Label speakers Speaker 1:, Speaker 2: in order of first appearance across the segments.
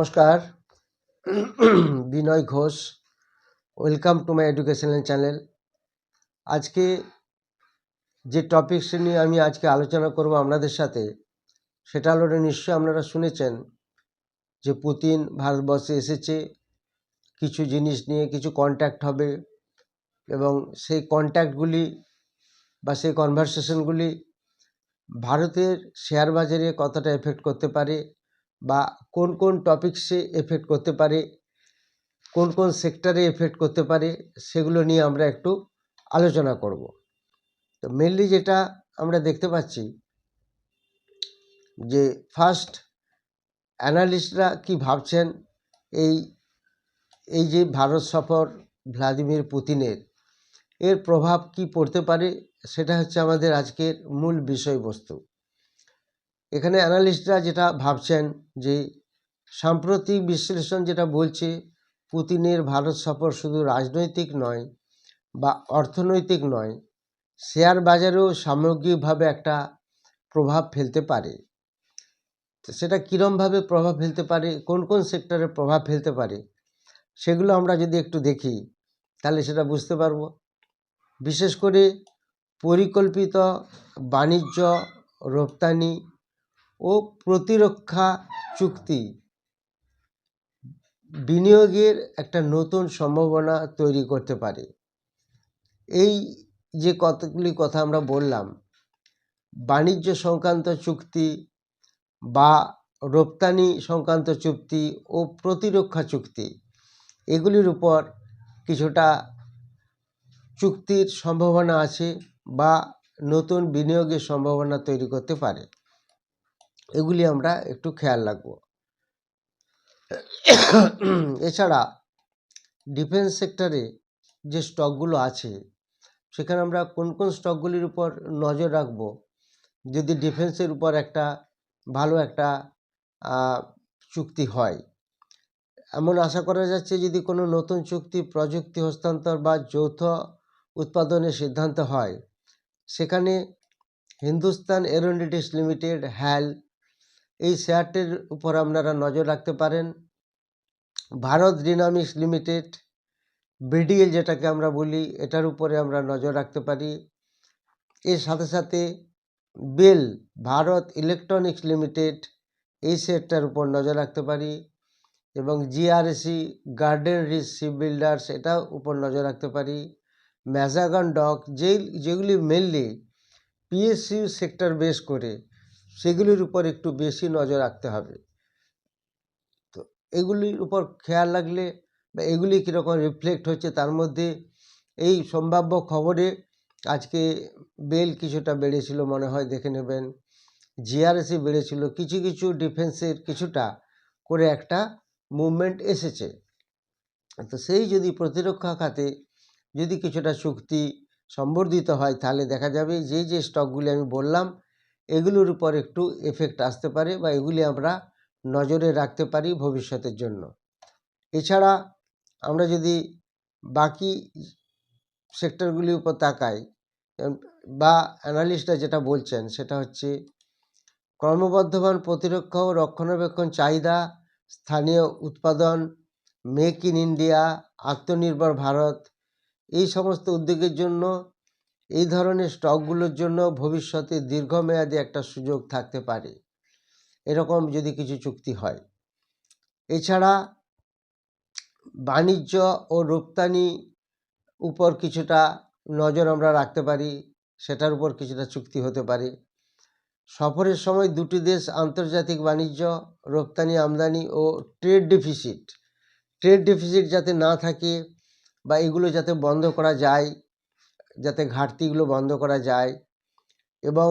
Speaker 1: নমস্কার। Binoy Ghosh welcome to my educational channel আজকে যে টপিকস নিয়ে আমি আজকে আলোচনা করব আপনাদের সাথে, সেটা হলো নিশ্চয়ই আপনারা শুনেছেন যে পুতিন ভারতবর্ষে এসেছে, কিছু জিনিস নিয়ে কিছু কন্ট্যাক্ট হবে এবং সেই কন্ট্যাক্টগুলি বা সেই কনভারসেশনগুলি ভারতের শেয়ার বাজারে কতটা এফেক্ট করতে পারে বা কোন কোন টপিকসে এফেক্ট করতে পারে, কোন কোন সেক্টরে এফেক্ট করতে পারে, সেগুলো নিয়ে আমরা একটু আলোচনা করব। তো মেনলি যেটা আমরা দেখতে পাচ্ছি যে ফার্স্ট অ্যানালিস্টরা কি ভাবছেন? এই এই যে ভারত সফর ভ্লাদিমির পুতিনের, এর প্রভাব কি পড়তে পারে? সেটা হচ্ছে আমাদের আজকের মূল বিষয়বস্তু। এখানে অ্যানালিস্টরা যেটা ভাবছেন যে সাম্প্রতিক বিশ্লেষণ যেটা বলছে, পুতিনের ভারত সফর শুধু রাজনৈতিক নয় বা অর্থনৈতিক নয়, শেয়ার বাজারেও সামগ্রিকভাবে একটা প্রভাব ফেলতে পারে। সেটা কীরমভাবে প্রভাব ফেলতে পারে, কোন কোন সেক্টরে প্রভাব ফেলতে পারে, সেগুলো আমরা যদি একটু দেখি, তাহলে সেটা বুঝতে পারব। বিশেষ করে পরিকল্পিত বাণিজ্য রপ্তানি ও প্রতিরক্ষা চুক্তি বিনিয়োগের একটা নতুন সম্ভাবনা তৈরি করতে পারে। এই যে কতগুলি কথা আমরা বললাম, বাণিজ্য সংক্রান্ত চুক্তি বা রপ্তানি সংক্রান্ত চুক্তি ও প্রতিরক্ষা চুক্তি, এগুলির উপর কিছুটা চুক্তির সম্ভাবনা আছে বা নতুন বিনিয়োগের সম্ভাবনা তৈরি করতে পারে। এগুলি আমরা একটু খেয়াল রাখব। এছাড়া ডিফেন্স সেক্টরে যে স্টকগুলো আছে, সেখানে আমরা কোন কোন স্টকগুলির উপর নজর রাখব? যদি ডিফেন্সের উপর একটা ভালো একটা চুক্তি হয়। এমন আশা করা যাচ্ছে যদি কোনো নতুন চুক্তি, প্রযুক্তি হস্তান্তর বা যৌথ উৎপাদনের সিদ্ধান্ত হয়, সেখানে হিন্দুস্তান এরোনটিক্স লিমিটেড হ্যাল এই শেয়ারটির উপর আপনারা নজর রাখতে পারেন। ভারত ডিনামিক্স লিমিটেড, বিডিএল যেটাকে আমরা বলি, এটার উপরে আমরা নজর রাখতে পারি। এর সাথে সাথে বেল, ভারত ইলেকট্রনিক্স লিমিটেড, এই শেয়ারটার উপর নজর রাখতে পারি এবং GRSE, garden reach ship builders, এটাও উপর নজর রাখতে পারি। ম্যাজাগন ডক যে যেগুলি মেনলি পিএসইউ সেক্টর বেস করে সেগুলির উপর একটু বেশি নজর রাখতে হবে। তো এগুলির উপর খেয়াল রাখলে বা এগুলি কীরকম রিফ্লেক্ট হচ্ছে তার মধ্যে এই সম্ভাব্য খবরে আজকে বেল কিছুটা বেড়েছিল মনে হয় দেখে নেবেন। জিআরএসি বেড়েছিল, কিছু কিছু ডিফেন্সের কিছুটা করে একটা মুভমেন্ট এসেছে। তো সেই যদি প্রতিরক্ষা খাতে যদি কিছুটা চুক্তি সম্বর্ধিত হয় তাহলে দেখা যাবে যে যে স্টকগুলি আমি বললাম এগুলোর উপর একটু এফেক্ট আসতে পারে বা এগুলি আমরা নজরে রাখতে পারি ভবিষ্যতের জন্য। এছাড়া আমরা যদি বাকি সেক্টরগুলির উপর তাকাই বা অ্যানালিস্টরা যেটা বলছেন সেটা হচ্ছে ক্রমবর্ধমান প্রতিরক্ষা ও রক্ষণাবেক্ষণ চাহিদা, স্থানীয় উৎপাদন, মেক ইন ইন্ডিয়া, আত্মনির্ভর ভারত, এই সমস্ত উদ্যোগের জন্য এই ধরনের স্টকগুলোর জন্য ভবিষ্যতে দীর্ঘমেয়াদী একটা সুযোগ থাকতে পারে। এরকম যদি কিছু চুক্তি হয়। এছাড়া বাণিজ্য ও রপ্তানি উপর কিছুটা নজর আমরা রাখতে পারি, সেটার উপর কিছুটা চুক্তি হতে পারে। সফরের সময় দুটি দেশ আন্তর্জাতিক বাণিজ্য, রপ্তানি আমদানি ও ট্রেড ডেফিসিট। ট্রেড ডেফিসিট যাতে না থাকে বা এগুলো যাতে বন্ধ করা যায় যাতে ঘাটতিগুলো বন্ধ করা যায় এবং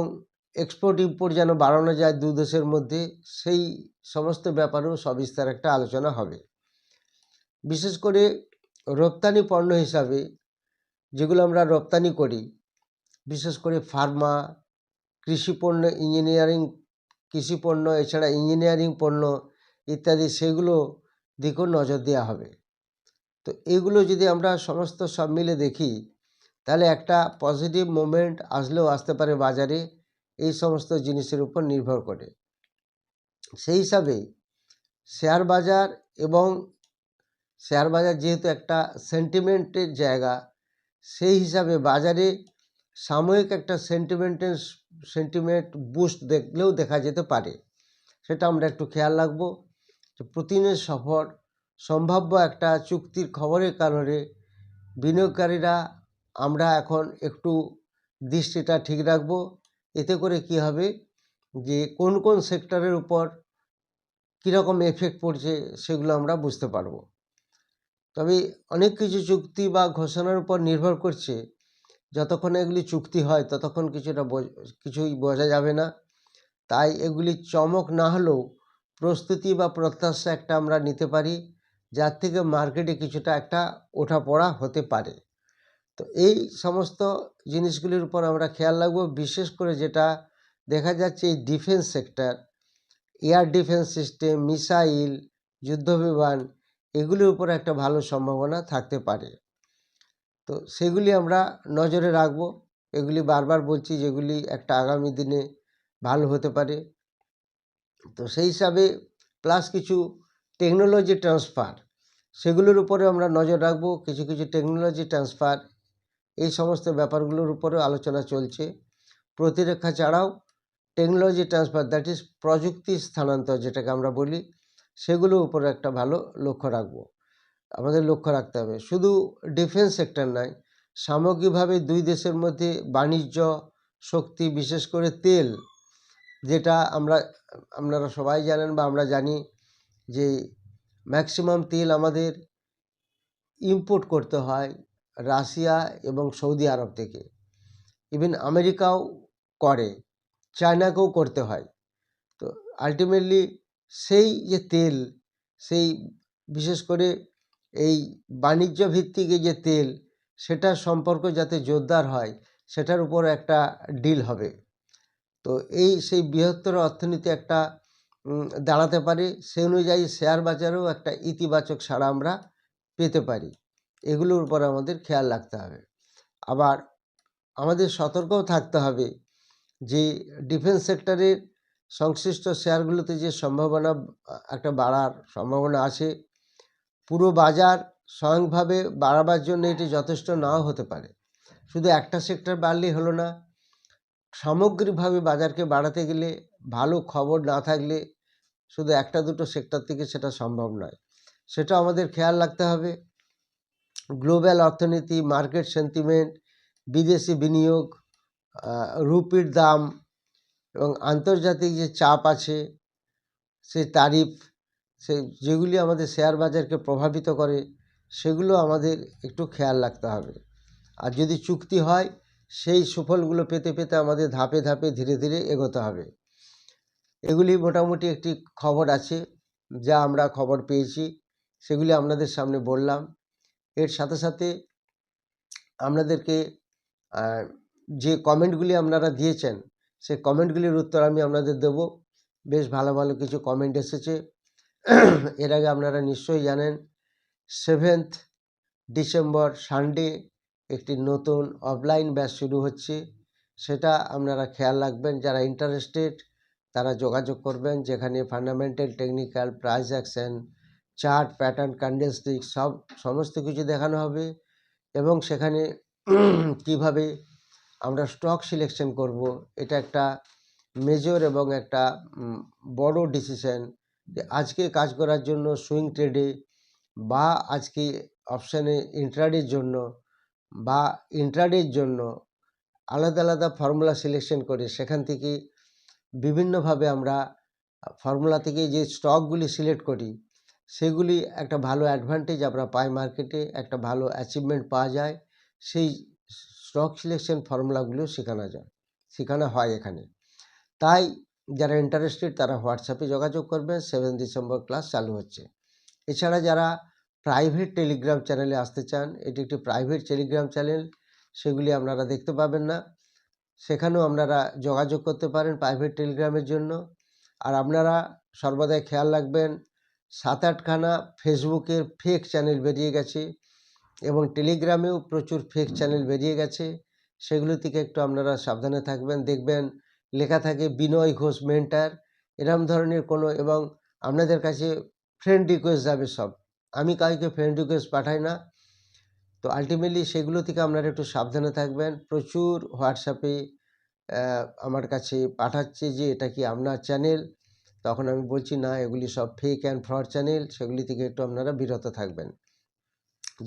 Speaker 1: এক্সপোর্ট ইম্পোর্ট যেন বাড়ানো যায় দু দেশের মধ্যে, সেই সমস্ত ব্যাপারেও সবিস্তার একটা আলোচনা হবে। বিশেষ করে রপ্তানি পণ্য হিসাবে যেগুলো আমরা রপ্তানি করি, বিশেষ করে ফার্মা, কৃষি পণ্য ইঞ্জিনিয়ারিং কৃষি পণ্য, এছাড়া ইঞ্জিনিয়ারিং পণ্য ইত্যাদি, সেগুলো দিকেও নজর দেওয়া হবে। তো এগুলো যদি আমরা সমস্ত সব মিলে দেখি তাহলে একটা পজিটিভ মোমেন্ট আসলেও আসতে পারে বাজারে, এই সমস্ত জিনিসের উপর নির্ভর করে। সেই হিসাবে শেয়ার বাজার এবং শেয়ার বাজার যেহেতু একটা সেন্টিমেন্টের জায়গা, সেই হিসাবে বাজারে সাময়িক একটা সেন্টিমেন্টের সেন্টিমেন্ট বুস্ট দেখলেও দেখা যেতে পারে। সেটা আমরা একটু খেয়াল রাখব যে প্রতিদিনের সফর, সম্ভাব্য একটা চুক্তির খবরের কারণে বিনিয়োগকারীরা আমরা এখন একটু দৃষ্টিটা ঠিক রাখব। এতে করে কি হবে যে, কোন কোন সেক্টরের উপর কীরকম এফেক্ট পড়ছে সেগুলো আমরা বুঝতে পারব। তবে অনেক কিছু চুক্তি বা ঘোষণার উপর নির্ভর করছে। যতক্ষণ এগুলি চুক্তি হয়, ততক্ষণ কিছুটা কিছুই বোঝা যাবে না। তাই এগুলি চমক না হলেও প্রস্তুতি বা প্রত্যাশা একটা আমরা নিতে পারি, যার থেকে মার্কেটে কিছুটা একটা ওঠাপড়া হতে পারে। তো এই সমস্ত জিনিসগুলির উপর আমরা খেয়াল রাখব। বিশেষ করে যেটা দেখা যাচ্ছে এই defence sector, air defence system, missile, যুদ্ধবিমান, এগুলির উপর একটা ভালো সম্ভাবনা থাকতে পারে। তো সেগুলি আমরা নজরে রাখব। এগুলি বারবার বলছি যেগুলি একটা আগামী দিনে ভালো হতে পারে। তো সেই হিসাবে প্লাস কিছু টেকনোলজি ট্রান্সফার, সেগুলোর উপরে আমরা নজর রাখব। কিছু কিছু টেকনোলজি ট্রান্সফার এই সমস্ত ব্যাপারগুলোর উপরেও আলোচনা চলছে। প্রতিরক্ষা ছাড়াও টেকনোলজি ট্রান্সফার দ্যাট ইজ প্রযুক্তি স্থানান্তর যেটাকে আমরা বলি সেগুলোর উপরে একটা ভালো লক্ষ্য রাখব। আমাদের লক্ষ্য রাখতে হবে। শুধু ডিফেন্স সেক্টর নয়, সামগ্রিকভাবে দুই দেশের মধ্যে বাণিজ্য শক্তি, বিশেষ করে তেল, যেটা আমরা, আপনারা সবাই জানেন বা আমরা জানি যে ম্যাক্সিমাম তেল আমাদের ইম্পোর্ট করতে হয়। রাশিয়া এবং সৌদি আরব থেকে। ইভেন আমেরিকাও করে, চায়নাকেও করতে হয়। তো আলটিমেটলি সেই যে তেল, সেই বিশেষ করে এই বাণিজ্য ভিত্তিক যে তেল, সেটার সম্পর্ক যাতে জোরদার হয়, সেটার উপর একটা ডিল হবে। তো এই সেই বৃহত্তর অর্থনীতি একটা দাঁড়াতে পারে। সেই অনুযায়ী শেয়ার বাজারেও একটা ইতিবাচক সাড়া আমরা পেতে পারি। এগুলোর উপর আমাদের খেয়াল রাখতে হবে। আবার আমাদের সতর্কও থাকতে হবে যে ডিফেন্স সেক্টরের সংশ্লিষ্ট শেয়ারগুলোতে যে সম্ভাবনা, একটা বাড়ার সম্ভাবনা আছে, পুরো বাজার স্বয়ংভাবে বাড়াবার জন্য এটি যথেষ্ট নাও হতে পারে। শুধু একটা সেক্টর বাড়লেই হলো না, সামগ্রিকভাবে বাজারকে বাড়াতে গেলে ভালো খবর না থাকলে শুধু একটা দুটো সেক্টর থেকে সেটা সম্ভব নয়। সেটা আমাদের খেয়াল রাখতে হবে। গ্লোবাল অর্থনীতি, মার্কেট সেন্টিমেন্ট, বিদেশি বিনিয়োগ রুপির দাম এবং আন্তর্জাতিক যে চাপ আছে সেই তারিফ, সে যেগুলি আমাদের শেয়ার বাজারকে প্রভাবিত করে, সেগুলো আমাদের একটু খেয়াল রাখতে হবে। আর যদি চুক্তি হয়, সেই সুফলগুলো পেতে পেতে আমাদের ধাপে ধাপে ধীরে ধীরে এগোতে হবে। এগুলি মোটামুটি একটি খবর আছে, যা আমরা খবর পেয়েছি, সেগুলি আপনাদের সামনে বললাম। এর সাথে সাথে আপনাদেরকে যে কমেন্টগুলি আপনারা দিয়েছেন সেই কমেন্টগুলির উত্তর আমি আপনাদের দেব। বেশ ভালো ভালো কিছু কমেন্ট এসেছে। এর আগে আপনারা নিশ্চয়ই জানেন, সেভেন্থ ডিসেম্বর সানডে একটি নতুন অফলাইন ব্যাচ শুরু হচ্ছে। সেটা আপনারা খেয়াল রাখবেন, যারা ইন্টারেস্টেড তারা যোগাযোগ করবেন, যেখানে fundamental, technical, price action chart, pattern candlestick সব, সমস্ত কিছু দেখানো হবে এবং সেখানে কীভাবে আমরা স্টক সিলেকশন করব, এটা একটা মেজর এবং একটা বড় ডিসিশন আজকে কাজ করার জন্য সুইং ট্রেডে বা আজকে অপশানে ইন্ট্রাডের জন্য বা ইন্ট্রাডের জন্য আলাদা আলাদা ফর্মুলা সিলেকশন করে সেখান থেকে বিভিন্নভাবে আমরা ফর্মুলা থেকে যে স্টকগুলি সিলেক্ট করি সেগুলি একটা ভালো অ্যাডভান্টেজ আমরা পাই মার্কেটে একটা ভালো অ্যাচিভমেন্ট পাওয়া যায়। সেই স্টক সিলেকশন ফর্মুলাগুলো শেখানো যায়, শেখানো হয় এখানে। তাই যারা ইন্টারেস্টেড তারা হোয়াটসঅ্যাপে যোগাযোগ করবেন সেভেন ডিসেম্বর ক্লাস চালু হচ্ছে। এছাড়া যারা প্রাইভেট টেলিগ্রাম চ্যানেলে আসতে চান, এটি একটি প্রাইভেট টেলিগ্রাম চ্যানেল সেগুলি আপনারা দেখতে পাবেন না। সেখানেও আপনারা যোগাযোগ করতে পারেন প্রাইভেট টেলিগ্রামের জন্য। আর আপনারা সর্বদাই খেয়াল রাখবেন সাত আটখানা ফেসবুকের ফেক চ্যানেল বেরিয়ে গেছে এবং টেলিগ্রামেও প্রচুর ফেক চ্যানেল বেরিয়ে গেছে। সেগুলো থেকে একটু আপনারা সাবধানে থাকবেন। দেখবেন লেখা থাকে বিনয় ঘোষ মেন্টার এরম ধরনের কোনো এবং আপনাদের কাছে ফ্রেন্ড রিকোয়েস্ট যাবে সব। আমি কাউকে ফ্রেন্ড রিকোয়েস্ট পাঠাই না। তো আলটিমেটলি সেগুলো থেকে আপনারা একটু সাবধানে থাকবেন। প্রচুর হোয়াটসঅ্যাপে আমার কাছে পাঠাচ্ছে যে এটা কি আপনার চ্যানেল তখন আমি বলছি, না, এগুলি সব ফেক অ্যান্ড ফ্রড চ্যানেল সেগুলি থেকে একটু আপনারা বিরত থাকবেন।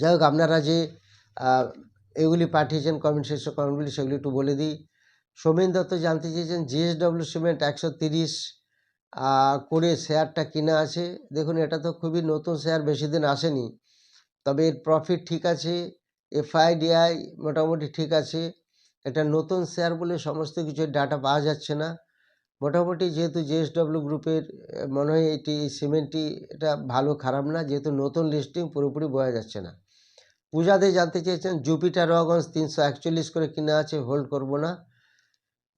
Speaker 1: যাই হোক, আপনারা যে এগুলি পাঠিয়েছেন কমেন্ট সেকশন কমেন্টগুলি সেগুলি একটু বলে দিই। সোমেন দত্ত জানতে চেয়েছেন জিএসডব্লিউ সিমেন্ট একশো তিরিশ করে শেয়ারটা কিনা আছে? দেখুন, এটা তো খুবই নতুন শেয়ার বেশি দিন আসেনি। তবে এর প্রফিট ঠিক আছে এফআইডিআই মোটামুটি ঠিক আছে। এটা নতুন শেয়ার বলে সমস্ত কিছু ডাটা পাওয়া যাচ্ছে না। মোটামুটি যেহেতু জেএসডব্লিউ গ্রুপের, মনে হয় এটি সিমেন্টটি এটা ভালো খারাপ না, যেহেতু নতুন লিস্টিং পুরোপুরি বোঝা যাচ্ছে না। পূজাতে জানতে চেয়েছেন, জুপিটার রগঞ্জ তিনশো একচল্লিশ করে কিনা আছে, হোল্ড করব না,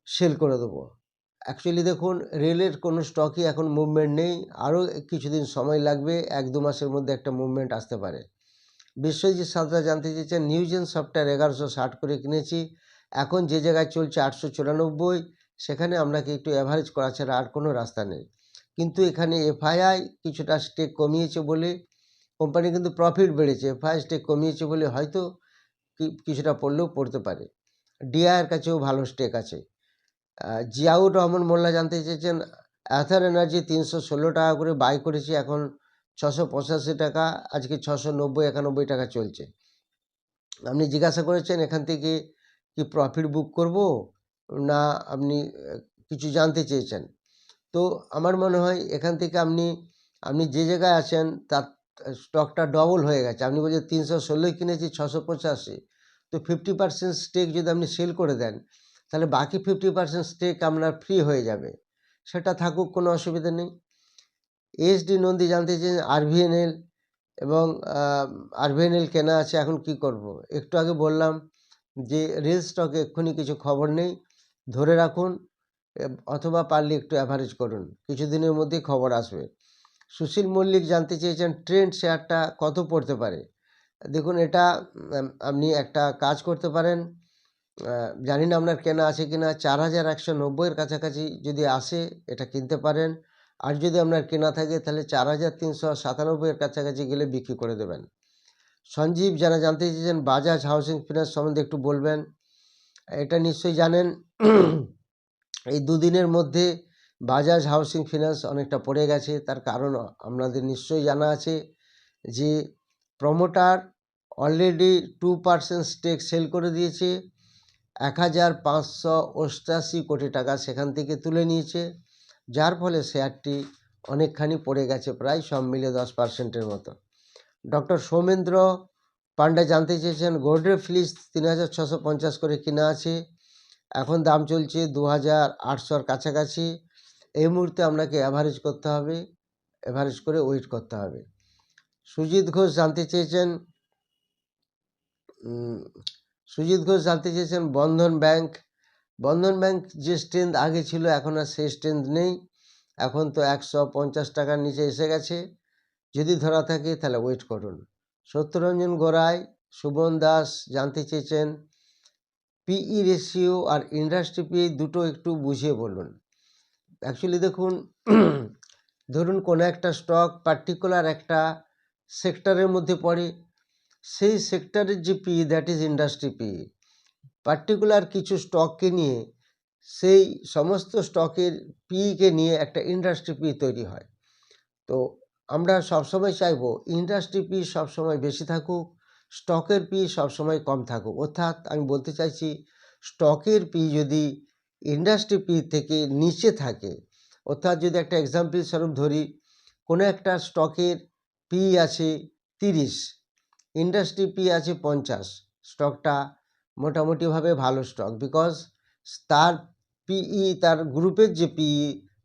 Speaker 1: সেল করে দেবো। অ্যাকচুয়ালি দেখুন, রেলের কোনো স্টকই এখন মুভমেন্ট নেই, আরও কিছুদিন সময় লাগবে, এক দু মাসের মধ্যে একটা মুভমেন্ট আসতে পারে। বিশ্বজিৎ সাঁতরা জানতে চেয়েছেন, নিউজেন সফটওয়্যার এগারোশো ষাট করে কিনেছি, এখন যে জায়গায় চলছে আটশো চুরানব্বই সেখানে আপনাকে একটু অ্যাভারেজ করা ছাড়া আর কোনো রাস্তা নেই। কিন্তু এখানে এফআইআই কিছুটা স্টেক কমিয়েছে বলে কোম্পানি কিন্তু প্রফিট বেড়েছে। এফআই স্টেক কমিয়েছে বলে হয়তো কিছুটা পড়লেও পড়তে পারে। ডিআইয়ের কাছেও ভালো স্টেক আছে। জিয়াউর রহমান মোল্লা জানতে চেয়েছেন অ্যাথার এনার্জি তিনশো ষোলো টাকা করে বাই করেছি, এখন ছশো পঁচাশি টাকা, আজকে ছশো নব্বই, একানব্বই টাকা চলছে। আপনি জিজ্ঞাসা করেছেন এখান থেকে কি প্রফিট বুক করব? না আপনি কিছু জানতে চেয়েছেন। তো আমার মনে হয় এখান থেকে আপনি আপনি যে জায়গায় আছেন তার স্টকটা ডবল হয়ে গেছে। আপনি বলছেন তিনশো ষোলোই কিনেছি, ছশো পঁচাশি। তো ফিফটি পার্সেন্ট স্টেক যদি আপনি সেল করে দেন, তাহলে বাকি ফিফটি পার্সেন্ট স্টেক আপনার ফ্রি হয়ে যাবে। সেটা থাকুক, কোনো অসুবিধা নেই। এসডি নন্দী জানতে চেয়েছেন আরভিএনএল এবং আরভিএনএল কেনা আছে, এখন কি করব? একটু আগে বললাম যে রেল স্টকে এক্ষুনি কিছু খবর নেই। ধরে রাখুন অথবা পারলে একটু অ্যাভারেজ করুন। কিছুদিনের মধ্যেই খবর আসবে। সুশীল মল্লিক জানতে চেয়েছেন ট্রেন্ড শেয়ারটা কত পড়তে পারে? দেখুন, এটা আপনি একটা কাজ করতে পারেন। জানি না আপনার কেনা আছে কি না চার হাজার একশো নব্বইয়ের কাছাকাছি যদি আসে, এটা কিনতে পারেন। আর যদি আপনার কেনা থাকে, তাহলে চার হাজার তিনশো সাতানব্বইয়ের কাছাকাছি গেলে বিক্রি করে দেবেন। সঞ্জীব যারা জানতে চেয়েছেন, বাজাজ হাউসিং ফিনান্স সম্বন্ধে একটু বলবেন। এটা নিশ্চয়ই জানেন, এই দুদিনের মধ্যে বাজাজ হাউসিং ফিনান্স অনেকটা পড়ে গেছে। তার কারণ আপনাদের নিশ্চয়ই জানা আছে যে promoter already two percent stake sell করে দিয়েছে। এক হাজার পাঁচশো অষ্টাশি কোটি টাকা সেখান থেকে তুলে নিয়েছে। যার ফলে শেয়ারটি অনেকখানি পড়ে গেছে, প্রায় সব মিলে দশ পার্সেন্টের মতো। ডক্টর সৌমেন্দ্র পান্ডা জানতে চেয়েছেন গোল্ডের ফ্লিস তিন হাজার ছশো পঞ্চাশ করে কিনা আছে। এখন দাম চলছে দু হাজার আটশোর কাছাকাছি। এই মুহূর্তে আপনাকে অ্যাভারেজ করতে হবে অ্যাভারেজ করে ওয়েট করতে হবে। সুজিত ঘোষ জানতে চেয়েছেন সুজিত ঘোষ জানতে চেয়েছেন বন্ধন ব্যাংক। বন্ধন ব্যাংক যে স্ট্রেন্থ আগে ছিল, এখন আর সেই স্ট্রেন্থ নেই। এখন তো একশো পঞ্চাশ টাকার নিচে এসে গেছে। যদি ধরা থাকে তাহলে ওয়েট করুন। সত্যরঞ্জন গোড়াই সুবন দাস জানতে চেয়েছেন। পিই রেশিও আর ইন্ডাস্ট্রি পি দুটো একটু বুঝিয়ে বলুন। অ্যাকচুয়ালি দেখুন, ধরুন কোনো একটা স্টক পার্টিকুলার একটা সেক্টরের মধ্যে পড়ে, সেই সেক্টরের যে P that is industry P particular কিছু স্টককে নিয়ে, সেই সমস্ত স্টকের পিকে নিয়ে একটা ইন্ডাস্ট্রি পি তৈরি হয়। তো আমরা সবসময় চাইব ইন্ডাস্ট্রি পি সবসময় বেশি থাকুক স্টকের পি সবসময় কম থাকুক। অর্থাৎ আমি বলতে চাইছি স্টকের পি যদি ইন্ডাস্ট্রি পি থেকে নিচে থাকে, অর্থাৎ যদি একটা এক্সাম্পল স্বরূপ ধরি, কোনো একটা স্টকের পি আছে তিরিশ ইন্ডাস্ট্রি পি আছে পঞ্চাশ স্টকটা মোটামুটিভাবে ভালো স্টক বিকজ তার পিই তার গ্রুপের যে পিই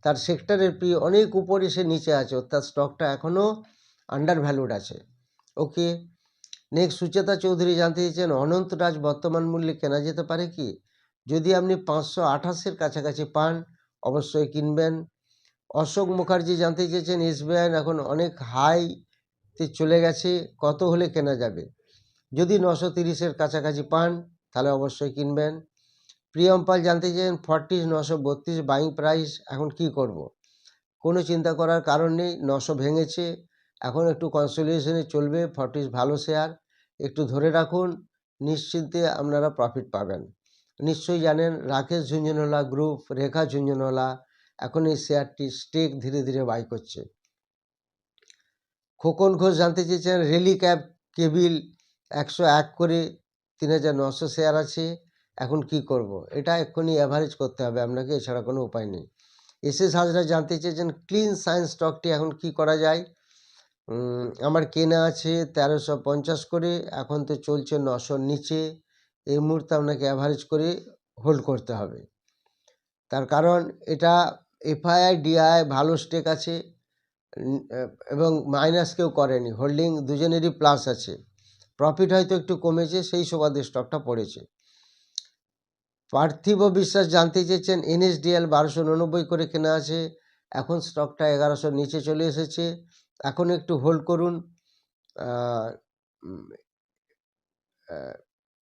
Speaker 1: তার সেক্টরের পি অনেক উপরে সে নিচে আছে, অর্থাৎ স্টকটা এখনও আন্ডার ভ্যালুড আছে। ওকে নেক্সট সুচেতা চৌধুরী জানতে চেয়েছেন অনন্তরাজ বর্তমান মূল্যে কেনা যেতে পারে কি? যদি আপনি পাঁচশো আঠাশের কাছাকাছি পান, অবশ্যই কিনবেন। অশোক মুখার্জি জানতে চেয়েছেন এসবিআই এখন অনেক হাইতে চলে গেছে, কত হলে কেনা যাবে? যদি নশো তিরিশের কাছাকাছি পান, তাহলে অবশ্যই কিনবেন। প্রিয়ম্পাল জানতে চেয়েছেন ফর্টি নশো বত্রিশ বাইং প্রাইস এখন কি করব। কোনো চিন্তা করার কারণ নেই, নশো ভেঙেছে, এখন একটু কনসোলিউশনে চলবে, ফর্টিস ভালো শেয়ার একটু ধরে রাখুন, নিশ্চিন্তে আপনারা প্রফিট পাবেন নিশ্চয়ই জানেন, রাকেশ ঝুঞ্ঝুনওয়ালা গ্রুপ রেখা ঝুঞ্ঝুনওয়ালা এখন এই শেয়ারটি স্টেক ধীরে ধীরে বাই করছে খোকন ঘোষ জানতে চেয়েছেন রেলি ক্যাব কেবিল একশো এক করে তিন হাজার নশো শেয়ার আছে এখন কি করব। এটা এক্ষুনি অ্যাভারেজ করতে হবে, আপনাকে এছাড়া কোনো উপায় নেই। এস এস হাজরা জানতে চেয়েছেন ক্লিন সায়েন্স স্টকটি এখন কি করা যায়? আমার কেনা আছে তেরোশো পঞ্চাশ করে, এখন তো চলছে নশোর নিচে। এই মুহূর্তে আপনাকে অ্যাভারেজ করে হোল্ড করতে হবে। তার কারণ এটা এফআইআই ডিআই ভালো স্টেক আছে এবং মাইনাস কেউ করেনি। হোল্ডিং দুজনেরই প্লাস আছে। প্রফিট হয়তো একটু কমেছে, সেই সুবাদে স্টকটা পড়েছে। পার্থিব বিশ্বাস জানতে চেয়েছেন এনএসডিএল বারোশো উননব্বই করে কেনা আছে। এখন স্টকটা এগারোশোর নিচে চলে এসেছে। এখন একটু হোল্ড করুন।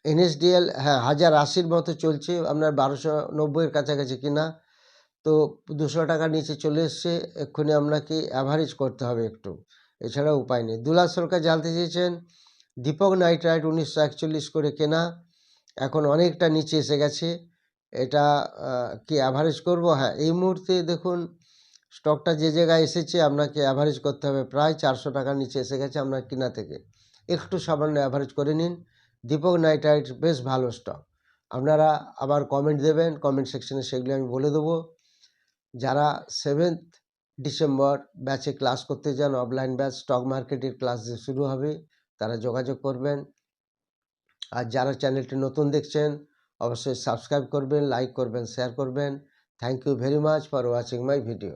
Speaker 1: এনএসডিএল হ্যাঁ হাজার আশির মতো চলছে। আপনার বারোশো নব্বইয়ের কাছাকাছি কিনা। তো দুশো টাকার নিচে চলে এসছে। এক্ষুনি আপনাকে অ্যাভারেজ করতে হবে একটু। এছাড়া উপায় নেই। দুলাল সরকার জানতে চেয়েছেন, দীপক নাইট্রাইট উনিশশো একচল্লিশ করে কেনা। এখন অনেকটা নিচে এসে গেছে। এটা কি অ্যাভারেজ করব? হ্যাঁ এই মুহূর্তে দেখুন স্টকটা যে জায়গায় এসেছে, আপনাকে অ্যাভারেজ করতে হবে প্রায় চারশো টাকার নিচে এসে গেছে আপনার কিনা থেকে। একটু সামান্য অ্যাভারেজ করে নিন। দীপক নাইট্রাইট বেশ ভালো স্টক আপনারা আবার কমেন্ট দেবেন কমেন্ট সেকশনে সেগুলি আমি বলে দেবো। যারা সেভেন্থ ডিসেম্বর ব্যাচে ক্লাস করতে যান অফলাইন ব্যাচ স্টক মার্কেটের ক্লাস শুরু হবে, তারা যোগাযোগ করবেন। আর যারা চ্যানেলটি নতুন দেখছেন, অবশ্যই সাবস্ক্রাইব করবেন, লাইক করবেন শেয়ার করবেন। Thank you very much for watching my video